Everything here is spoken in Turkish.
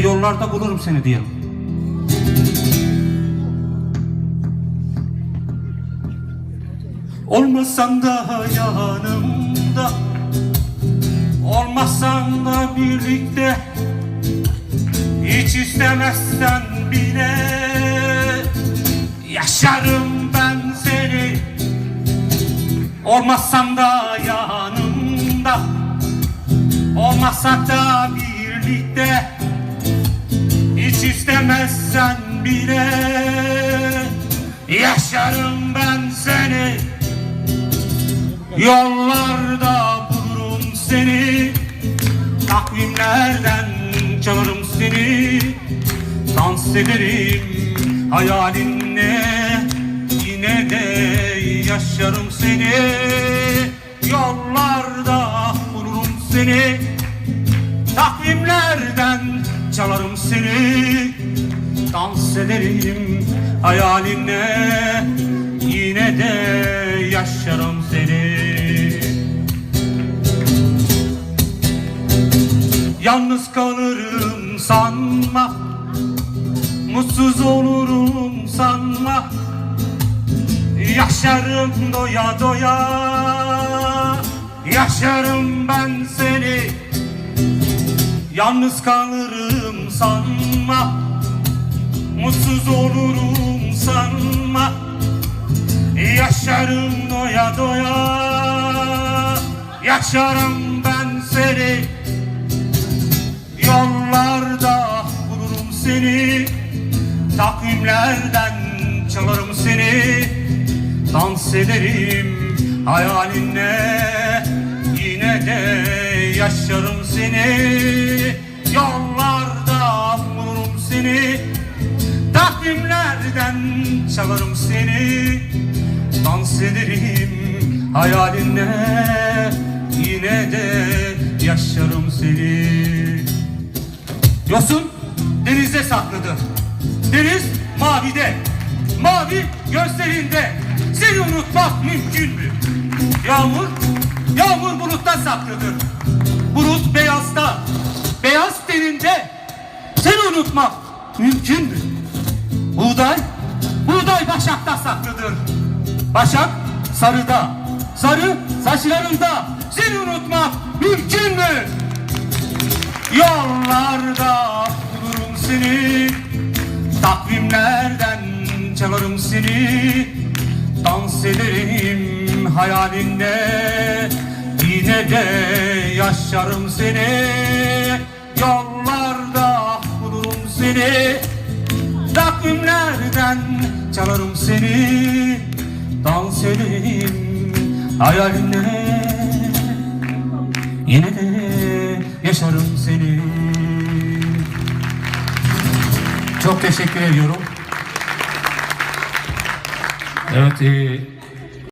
yollarda bulurum seni diye. Olmasan da yanımda Olmasan da birlikte Hiç istemezsen bile Yaşarım ben seni Olmazsan da yanımda Olmasak da birlikte istemezsen bile Yaşarım ben seni. Yollarda bulurum seni Takvimlerden çalarım seni. Dans ederim hayalinle Yine de yaşarım seni. Yollarda bulurum seni Takvimlerden çalarım seni. Dans ederim hayalinle Yine de yaşarım seni. Yalnız kalırım sanma. Mutsuz olurum sanma. Yaşarım doya doya. Yaşarım ben seni. Yalnız kalırım sanma. Mutsuz olurum sanma. Yaşarım doya doya. Yaşarım ben seni. Yollarda bulurum seni. Takvimlerden çalarım seni. Dans ederim hayalinle. Yine de yaşarım seni. Yollarda seni Takvimlerden çalarım seni Dans ederim hayalinle Yine de yaşarım seni Yosun denizde saklıdır. Deniz mavide. Mavi gözlerinde. Seni unutmak mümkün mü? Yağmur, yağmur bulutta saklıdır. Bulut beyazda. Beyaz teninde. Seni unutmak mümkün mü? Buğday, buğday başakta saklıdır. Başak sarıda. Sarı saçlarında. Seni unutmak mümkün mü? Yollarda bulurum seni Takvimlerden çalarım seni Dans ederim hayalinde Yine de yaşarım seni Yollarda seni Takvimlerden çalarım seni Dans ederim hayalinde Yine de yaşarım seni. Çok teşekkür ediyorum. Evet, e,